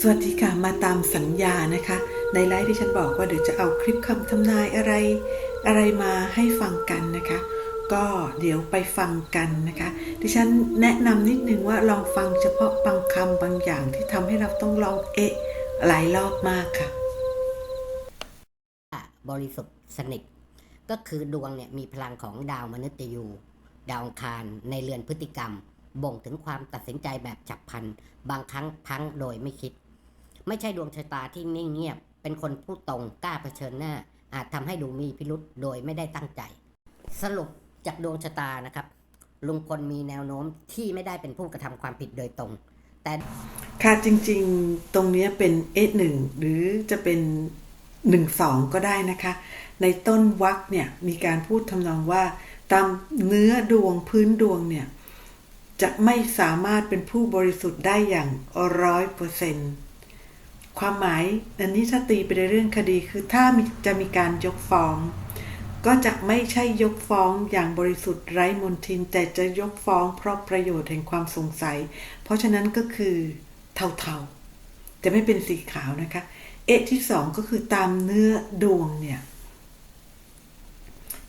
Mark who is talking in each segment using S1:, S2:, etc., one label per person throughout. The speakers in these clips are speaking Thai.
S1: สวัสดีค่ะ มาตามสัญญานะคะ ในไลฟ์ที่ฉันบอกว่าเดี๋ยวจะเอาคลิปคำทำนายอะไร อะไรมาให้ฟังกันนะคะ ก็เดี๋ยวไปฟังกันนะคะ ดิฉันแนะนำนิดนึงว่าลองฟังเฉพาะบางคำบางอย่างที่ทำให้เราต้องลองเอะหลายรอบมากค่ะ
S2: บริสุทธิ์สนิทก็คือดวงเนี่ยมีพลังของดาวมนุษย์ยูดาวอังคารในเรือนพฤติกรรม บ่งถึงความตัดสินใจแบบฉับพลัน บางครั้งพังโดยไม่คิด ไม่ใช่ดวงชะตาที่นิ่งเงียบ เป็นคนพูดตรงกล้าเผชิญหน้า อาจทำให้ดูมีพิรุษโดยไม่ได้ตั้งใจ สรุปจากดวงชะตานะครับ ลุงพลมีแนวโน้มที่ไม่ได้เป็นผู้กระทำความผิดโดยตรง แต่
S1: ค่ะจริงๆตรงนี้เป็น S1 หหรือจะเป็น1 2ก็ได้นะคะ ในต้นวรรคเนี่ยมีการพูดทำนองว่า ตามเนื้อดวงพื้นดวงเนี่ยจะไม่สามารถเป็นผู้บริสุทธิ์ได้อย่างร้อยเปอร์เซน ความหมายอันนี้ถ้าตีไปในเรื่องคดีคือถ้าจะมีการยกฟ้อง ก็จะไม่ใช่ยกฟ้องอย่างบริสุทธิ์ไร้มนทิน แต่จะยกฟ้องเพราะประโยชน์แห่งความสงสัย เพราะฉะนั้นก็คือเทาๆ จะไม่เป็นสีขาวนะคะ เอะที่สองก็คือตามเนื้อดวงเนี่ย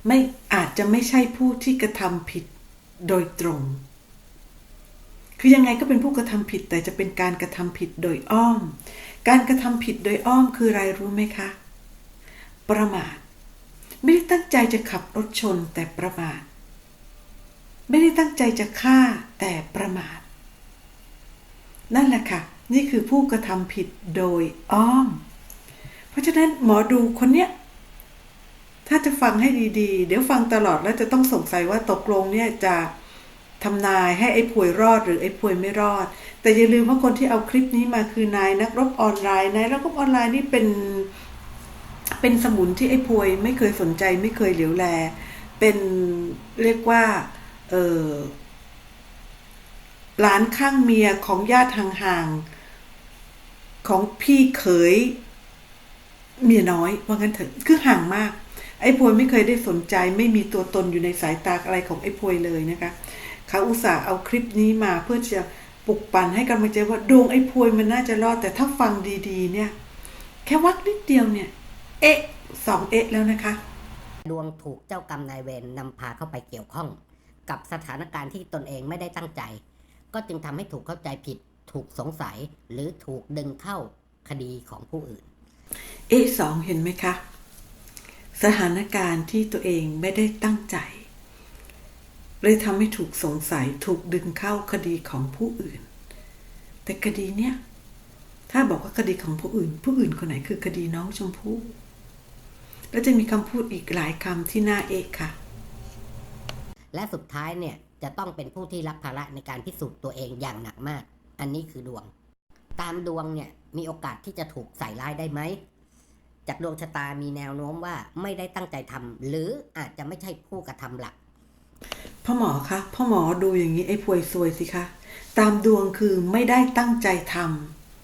S1: ไม่อาจจะไม่ใช่ผู้ที่กระทำผิดโดยตรง คือยังไงก็เป็นผู้กระทำผิดแต่จะเป็นการกระทำผิดโดยอ้อม การกระทำผิดโดยอ้อมคืออะไรรู้ไหมคะ ประมาท ไม่ได้ตั้งใจจะขับรถชนแต่ประมาท ไม่ได้ตั้งใจจะฆ่าแต่ประมาท นั่นแหละค่ะ นี่คือผู้กระทำผิดโดยอ้อม เพราะฉะนั้นหมอดูคนเนี้ยถ้าจะฟังให้ดีๆ เดี๋ยวฟังตลอดแล้วจะต้องสงสัยว่าตกลงเนี่ยจะ ทำนายให้ไอ้ป่วยรอดหรือไอ้ป่วยไม่รอด แต่อย่าลืมว่าคนที่เอาคลิปนี้มาคือนายนักรบออนไลน์นายนักรบออนไลน์นี่เป็น เป็นสมุนที่ไอ้พวยไม่เคยสนใจไม่เคยเหลียวแล เป็นเรียกว่าเออหลานข้างเมียของญาติห่างๆของพี่เขยเมียน้อยว่างั้นเถอะคือห่างมาก ไอ้พวยไม่เคยได้สนใจ ไม่มีตัวตนอยู่ในสายตาอะไรของไอ้พวยเลยนะคะ เขาอุตส่าห์เอาคลิปนี้มาเพื่อจะปลุกปั่นให้กำลังใจว่าดวงไอ้พวยมันน่าจะรอดแต่ถ้าฟังดีๆ เนี่ย แค่วักนิดเดียวเนี่ย เอ๊ะสองเอ๊ะแล้วนะคะ
S2: ดวงถูกเจ้ากรรมนายเวรนำพาเข้าไปเกี่ยวข้อง กับสถานการณ์ที่ตนเองไม่ได้ตั้งใจ ก็จึงทำให้ถูกเข้าใจผิด ถูกสงสัยหรือถูกดึงเข้าคดีของผู้อื่น
S1: เอ๊ะสองเห็นไหมคะ สถานการณ์ที่ตัวเองไม่ได้ตั้งใจ เลยทำให้ถูกสงสัยถูกดึงเข้าคดีของผู้อื่น แต่คดีเนี้ยถ้าบอกว่าคดีของผู้อื่น ผู้อื่นคนไหนคือคดีน้องชมพู่แล้วจะมีคำพูดอีกหลายคำที่น่าเอะค่ะ
S2: และสุดท้ายเนี่ยจะต้องเป็นผู้ที่รับภาระในการพิสูจน์ตัวเองอย่างหนักมาก อันนี้คือดวง ตามดวงเนี่ยมีโอกาสที่จะถูกใส่ร้ายได้ไหม จากดวงชะตามีแนวโน้มว่าไม่ได้ตั้งใจทำหรืออาจจะไม่ใช่ผู้กระทำหลัก
S1: พ่อหมอคะพ่อหมอดูอย่างนี้ไอ้พวยซวยสิคะตามดวงคือไม่ได้ตั้งใจท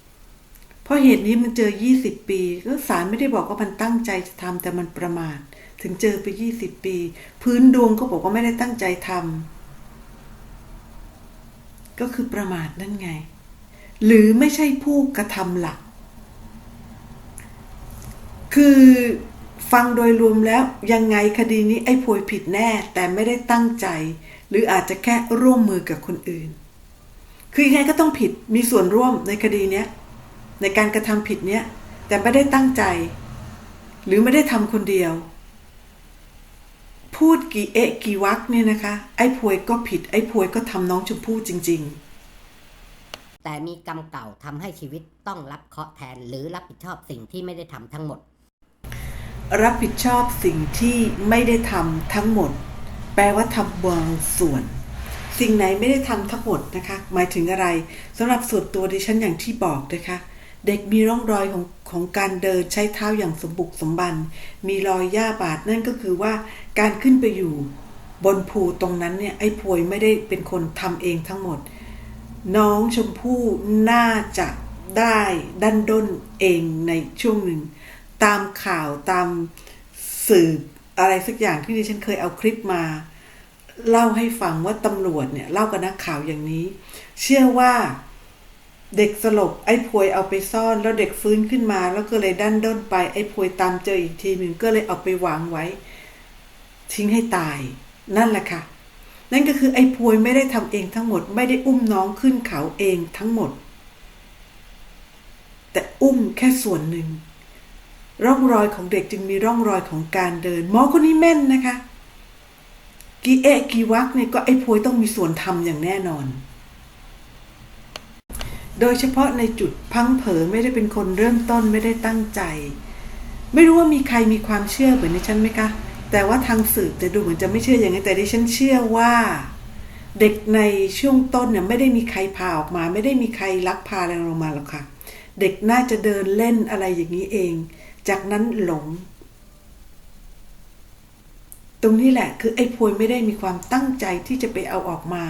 S1: ำเพราะเหตุนี้มันเจอ20ปี ก็ศาลไม่ได้บอกว่ามันตั้งใจจะทำแต่มันประมาทถึงเจอไป20ปี พื้นดวงก็บอกว่าไม่ได้ตั้งใจทำก็คือประมาทนั่นไง หรือไม่ใช่ผู้กระทำหลัก คือ ฟังโดยรวมแล้วยังไงคดีนี้ไอ้พวยผิดแน่แต่ไม่ได้ตั้งใจ หรืออาจจะแค่ร่วมมือกับคนอื่น คือยังไงก็ต้องผิดมีส่วนร่วมในคดีเนี้ยในการกระทำผิดเนี้ยแต่ไม่ได้ตั้งใจ หรือไม่ได้ทำคนเดียว พูดกี่เอะกี่วักเนี่ยนะคะ ไอ้พวยก็ผิด ไอ้พวยก็ทำน้องชมพู่จริง ๆ
S2: แต่มีกรรมเก่าทำให้ชีวิตต้องรับเคราะห์แทนหรือรับผิดชอบสิ่งที่ไม่ได้ทำทั้งหมด
S1: รับผิดชอบสิ่งที่ไม่ได้ทำทั้งหมด แปลว่าทำบางส่วน สิ่งไหนไม่ได้ทำทั้งหมดนะคะ หมายถึงอะไรสำหรับส่วนตัวดิฉันอย่างที่บอกนะคะเด็กมีร่องรอยของของการเดินใช้เท้าอย่างสมบุกสมบัน มีรอยหญ้าบาดนั่นก็คือว่าการขึ้นไปอยู่บนภูตรงนั้นเนี่ยไอ้พวยไม่ได้เป็นคนทำเองทั้งหมด น้องชมพู่น่าจะได้ดันด้นเองในช่วงหนึ่ง ตามข่าวตามสืบอะไรสักอย่างที่ดิฉันเคยเอาคลิปมา เล่าให้ฟังว่าตำรวจเนี่ยเล่ากับนักข่าวอย่างนี้ เชื่อว่าเด็กสลบไอ้พวยเอาไปซ่อนแล้วเด็กฟื้นขึ้นมา แล้วก็เลยดันด้นไปไอ้พวยตามเจออีกทีหนึ่งก็เลยเอาไปวางไว้ ทิ้งให้ตาย นั่นแหละค่ะ นั่นก็คือไอ้พวยไม่ได้ทำเองทั้งหมด ไม่ได้อุ้มน้องขึ้นเขาเองทั้งหมด แต่อุ้มแค่ส่วนหนึ่ง ร่องรอยของเด็กจึงมีร่องรอยของการเดิน หมอคนนี้แม่นนะคะกีเอะกีวักเนี่ยก็ไอ้พวยต้องมีส่วนทำอย่างแน่นอน โดยเฉพาะในจุดพังเผอไม่ได้เป็นคนเริ่มต้นไม่ได้ตั้งใจ ไม่รู้ว่ามีใครมีความเชื่อเหมือนดิฉันไหมคะ แต่ว่าทางสื่อจะดูเหมือนจะไม่เชื่ออย่างนี้แต่ดิฉันเชื่อว่า เด็กในช่วงต้นเนี่ยไม่ได้มีใครพาออกมา ไม่ได้มีใครลักพาอะไรลงมาหรอกค่ะ เด็กน่าจะเดินเล่นอะไรอย่างนี้เอง จากนั้นหลง ตรงนี้แหละคือไอ้พวยไม่ได้มีความตั้งใจที่จะไปเอาออกมา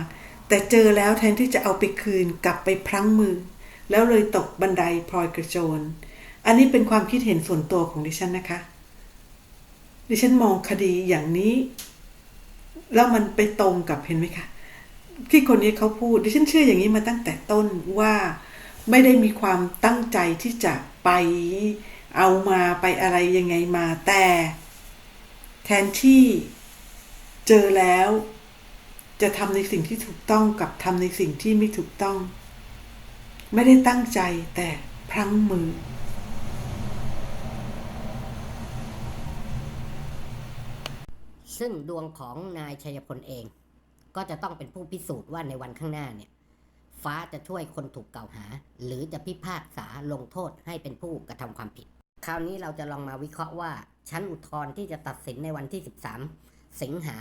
S1: แต่เจอแล้วแทนที่จะเอาไปคืนกลับไปพลั้งมือ แล้วเลยตกบันไดพลอยกระโจน อันนี้เป็นความคิดเห็นส่วนตัวของดิฉันนะคะ ดิฉันมองคดีอย่างนี้ แล้วมันไปตรงกับเห็นไหมคะที่คนนี้เขาพูดดิฉันเชื่ออย่างนี้มาตั้งแต่ต้นว่าไม่ได้มีความตั้งใจที่จะไป เอามาไปอะไรยังไงมาแต่ แทนที่เจอแล้ว จะทำในสิ่งที่ถูกต้องกับทำในสิ่งที่ไม่ถูกต้อง ไม่ได้ตั้งใจแต่พลั้งมือ
S2: ซึ่งดวงของนายชัยพลเอง ก็จะต้องเป็นผู้พิสูจน์ว่าในวันข้างหน้าเนี่ย ฟ้าจะช่วยคนถูกกล่าวหา หรือจะพิพากษาลงโทษให้เป็นผู้กระทำความผิด คราวนี้เราจะลองมาวิเคราะห์ว่าชั้นอุทธรณ์ที่จะตัดสินในวันที่ 13 สิงหา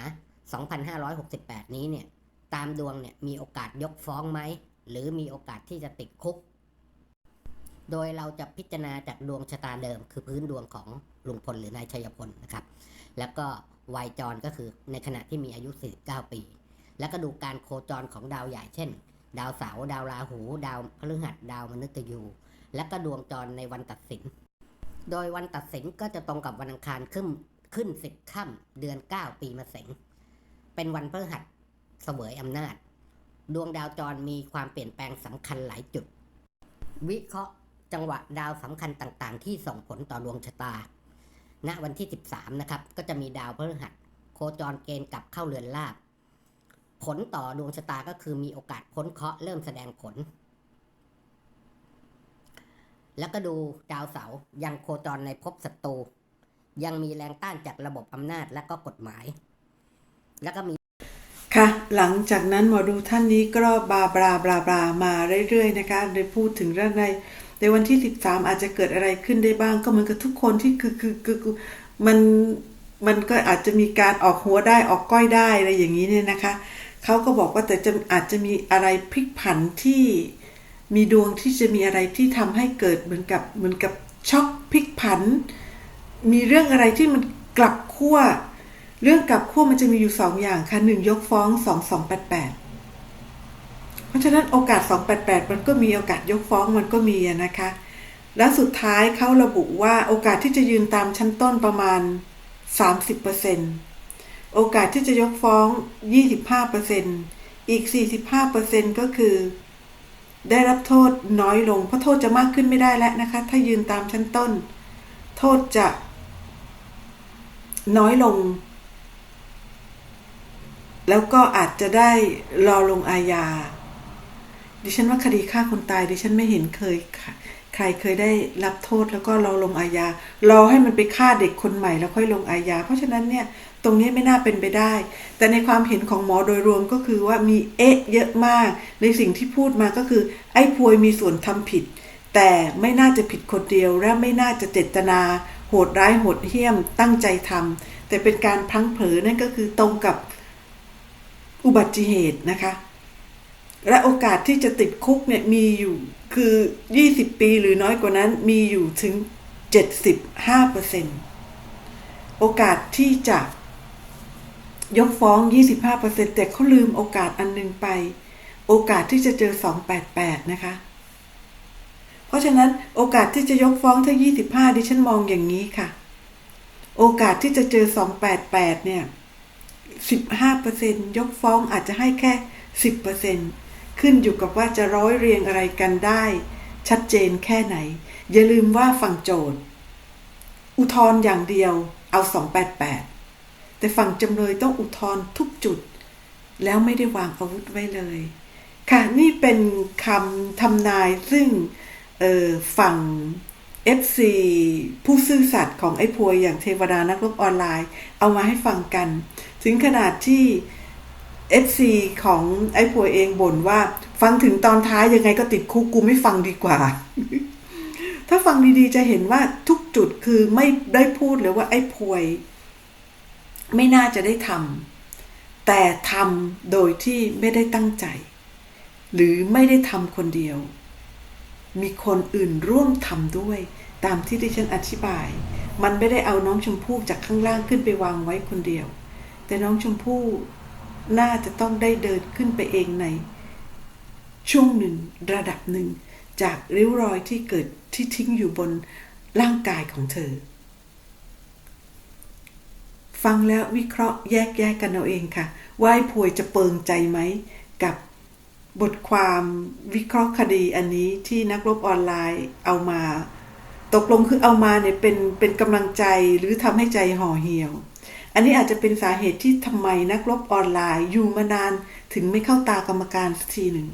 S2: 2568 นี้เนี่ย ตามดวงเนี่ยมีโอกาสยกฟ้องไหม หรือมีโอกาสที่จะติดคุก โดยเราจะพิจารณาจากดวงชะตาเดิม คือพื้นดวงของลุงพลหรือนายชัยพลนะครับ แล้วก็วัยจรก็คือในขณะที่มีอายุ 49 ปี แล้วก็ดูการโคจรของดาวใหญ่เช่น ดาวเสาร์ดาวราหู ดาวพฤหัสดาวมฤตยู และก็ดวงจรในวันตัดสิน โดยวันตัดสินก็จะตรงกับวันอังคารขึ้นขึ้นสิบค่ำเดือน9ปีมะเสงเป็นวันพฤหัสเสวยอำนาจ ดวงดาวจรมีความเปลี่ยนแปลงสำคัญหลายจุด วิเคราะห์จังหวะดาวสำคัญต่างๆ ที่ส่งผลต่อดวงชะตา ณ วันที่ 13 นะครับ ก็จะมีดาวพฤหัส โคจรเกณฑ์กลับเข้าเรือนลาบ ผลต่อดวงชะตาก็คือมีโอกาสพ้นเคราะห์เริ่มแสดงผล แล้วก็ดูดาวเสายังโคจรในภพศัตรูยังมีแรงต้านจากระบบอำนาจและก็กฎหมาย แล้วก็มี
S1: ค่ะ หลังจากนั้นหมอดูท่านนี้ก็บาบราบราบรามาเรื่อยๆนะคะโดยพูดถึงเรื่องในในวันที่ 13 อาจจะเกิดอะไรขึ้นได้บ้างก็เหมือนกับทุกคนที่คือคือคือมันมันก็อาจจะมีการออกหัวได้ออกก้อยได้อะไรอย่างนี้เนี่ยนะคะเขาก็บอกว่าแต่จะอาจจะมีอะไรพลิกผันที่ มีดวงที่จะมีอะไรที่ทำให้เกิดเหมือนกับเหมือนกับช็อกพลิกผัน มีเรื่องอะไรที่มันกลับขั้ว เรื่องกลับขั้วมันจะมีอยู่สองอย่างค่ะหนึ่งยกฟ้องสองสองแปดแปดเพราะฉะนั้นโอกาสสองแปดแปดมันก็มีโอกาสยกฟ้องมันก็มีอะนะคะ แล้วสุดท้ายเขาระบุว่าโอกาสที่จะยืนตามชั้นต้นประมาณ 30%โอกาสที่จะยกฟ้อง 25%อีก 45%ก็คือ ได้รับโทษน้อยลง เพราะโทษจะมากขึ้นไม่ได้แล้วนะคะ ถ้ายืนตามชั้นต้น โทษจะ น้อยลง แล้วก็อาจจะได้รอลงอาญาดิฉันว่าคดีฆ่าคนตายดิฉันไม่เห็นเคย ใครเคยได้รับโทษแล้วก็รอลงอาญารอให้มันไปฆ่าเด็กคนใหม่แล้วค่อยลงอาญาเพราะฉะนั้นเนี่ยตรงนี้ไม่น่าเป็นไปได้ แต่ในความเห็นของหมอโดยรวมก็คือว่ามีเอ๊ะเยอะมาก ในสิ่งที่พูดมาก็คือ ไอ้พวยมีส่วนทำผิด แต่ไม่น่าจะผิดคนเดียวและไม่น่าจะเจตนา โหดร้ายโหดเหี้ยมตั้งใจทำแต่เป็นการพลั้งเผลอนั่นก็คือตรงกับอุบัติเหตุนะคะ และโอกาสที่จะติดคุกเนี่ยมีอยู่คือ 20 ปีหรือน้อยกว่านั้นมีอยู่ถึง 75%โอกาสที่จะยกฟ้อง 25%แต่เขาลืมโอกาสอันหนึงไป โอกาสที่จะเจอ 288 นะคะ เพราะฉะนั้นโอกาสที่จะยกฟ้องถ้า 25 ดิฉันมองอย่างนี้ค่ะ โอกาสที่จะเจอ 288 เนี่ย 15%ยกฟ้องอาจจะให้แค่ 10% ขึ้นอยู่กับว่าจะร้อยเรียงอะไรกันได้ ชัดเจนแค่ไหน อย่าลืมว่าฝั่งโจทย์ อุทธรณ์อย่างเดียวเอา 288 แต่ฝั่งจำเลยต้องอุทธรณ์ทุกจุด แล้วไม่ได้วางอาวุธไว้เลย ค่ะนี่เป็นคำทำนายซึ่งเอ่อฝั่ง FC ผู้ซื่อสัตย์ของไอ้พวยอย่างเทวดานักรบออนไลน์ เอามาให้ฟังกัน ถึงขนาดที่ FC ของไอ้พวยเองบ่นว่า ฟังถึงตอนท้ายยังไงก็ติดคุกกูไม่ฟังดีกว่า ถ้าฟังดีๆจะเห็นว่าทุกจุดคือไม่ได้พูดเลยว่าไอ้พวย ไม่น่าจะได้ทำแต่ทำโดยที่ไม่ได้ตั้งใจ หรือไม่ได้ทำคนเดียว มีคนอื่นร่วมทำด้วย ตามที่ดิฉันอธิบาย มันไม่ได้เอาน้องชมพู่จากข้างล่างขึ้นไปวางไว้คนเดียว แต่น้องชมพู่ น่าจะต้องได้เดินขึ้นไปเองใน ช่วงหนึ่งระดับหนึ่ง จากริ้วรอยที่เกิดที่ทิ้งอยู่บนร่างกายของเธอ ฟังแล้ววิเคราะห์แยกแยกกันเอาเองค่ะว่าพวยจะเปิงใจไหม กับบทความวิเคราะห์คดีอันนี้ที่นักรบออนไลน์เอามา ตกลงคือเอามาเนี่ยเป็นเป็นกำลังใจหรือทำให้ใจห่อเหี่ยว อันนี้อาจจะเป็นสาเหตุที่ทำไมนักรบออนไลน์อยู่มานานถึงไม่เข้าตากรรมการสักทีหนึ่ง